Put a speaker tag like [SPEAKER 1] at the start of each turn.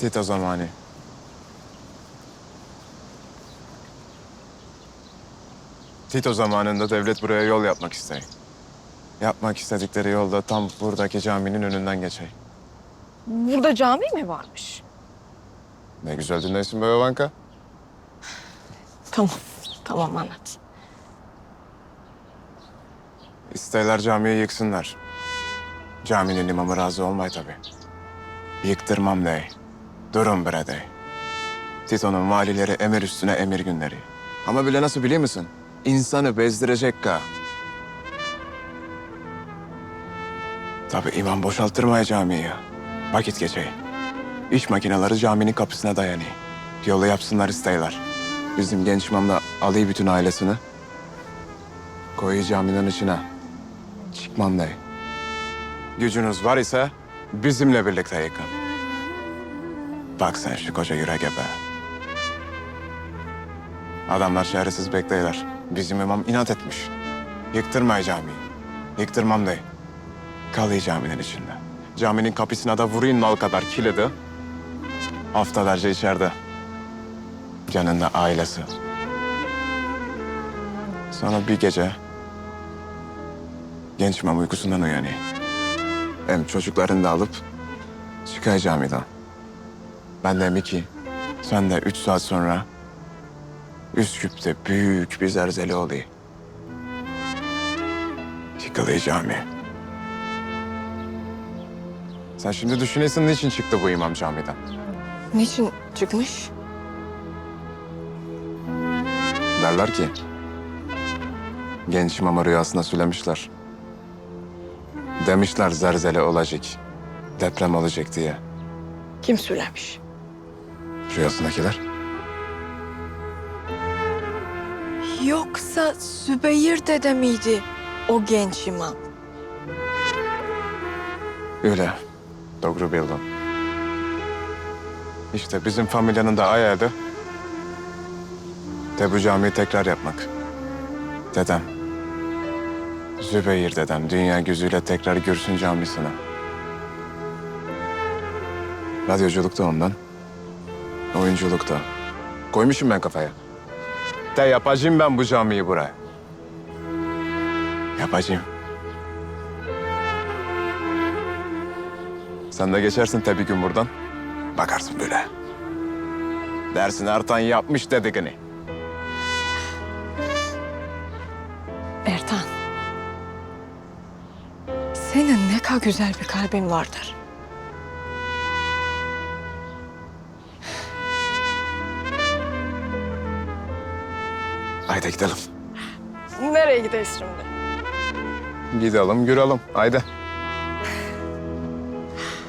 [SPEAKER 1] Tito zamanı. Tito zamanında devlet buraya yol yapmak isteyin. Yapmak istedikleri yolda tam buradaki caminin önünden geçey.
[SPEAKER 2] Burada cami mi varmış?
[SPEAKER 1] Ne güzel dinlersin be Yovanka.
[SPEAKER 2] Tamam, tamam anlat.
[SPEAKER 1] İsterler camiyi yıksınlar. Caminin imamı razı olmay tabii. Yıktırmam dey. Durun bre dey. Tito'nun valileri emir üstüne emir günleri. Ama bile nasıl biliyor musun? İnsanı bezdirecek ka. Tabii imam boşalttırmaya camiyi. Vakit geçey. İş makineleri caminin kapısına dayanıyor. Yolu yapsınlar isteyler. Bizim genç imam da alıyor bütün ailesini. Koyu caminin içine. Çıkmam dey. Gücünüz var ise bizimle birlikte yıkın. Bak sen şu koca yüreğe be. Adamlar çaresiz beklerler. Bizim imam inat etmiş. Yıktırmay camiyi. Yıktırmam dey. Kalıyor caminin içinde. Caminin kapısına da vurayım nal kadar kilidi. Haftalarca içeride. Canında ailesi. Sonra bir gece genç imam uykusundan uyanıyor. Hem çocuklarını da alıp çıkay camiden. Ben de Miki, sen de üç saat sonra Üsküp'te büyük bir zelzele oluyor. Yıkılıyor cami. Sen şimdi düşünesin niçin çıktı bu imam camiden?
[SPEAKER 2] Niçin çıkmış?
[SPEAKER 1] Derler ki genç imama rüyasında söylemişler. Demişler zelzele olacak, deprem olacak diye.
[SPEAKER 2] Kim söylemiş?
[SPEAKER 1] Rüyasındakiler.
[SPEAKER 2] Yoksa Sübeyir dede miydi o genç imam?
[SPEAKER 1] Öyle. Doğru bildin. İşte bizim familyanın da hayali de bu camiyi tekrar yapmak. Dedem. Zübeyir dedem dünya gözüyle tekrar görsün camisini. Radyoculuk da ondan. Oyunculuk da. Koymuşum ben kafaya. De yapacağım ben bu camiyi buraya. Yapacağım. Sen de geçersin tabii gün buradan. Bakarsın böyle. Dersin Ertan yapmış dediğini.
[SPEAKER 2] Ertan. Senin ne kadar güzel bir kalbin vardır.
[SPEAKER 1] Haydi gidelim.
[SPEAKER 2] Nereye gideriz şimdi?
[SPEAKER 1] Gidelim, görelim. Haydi.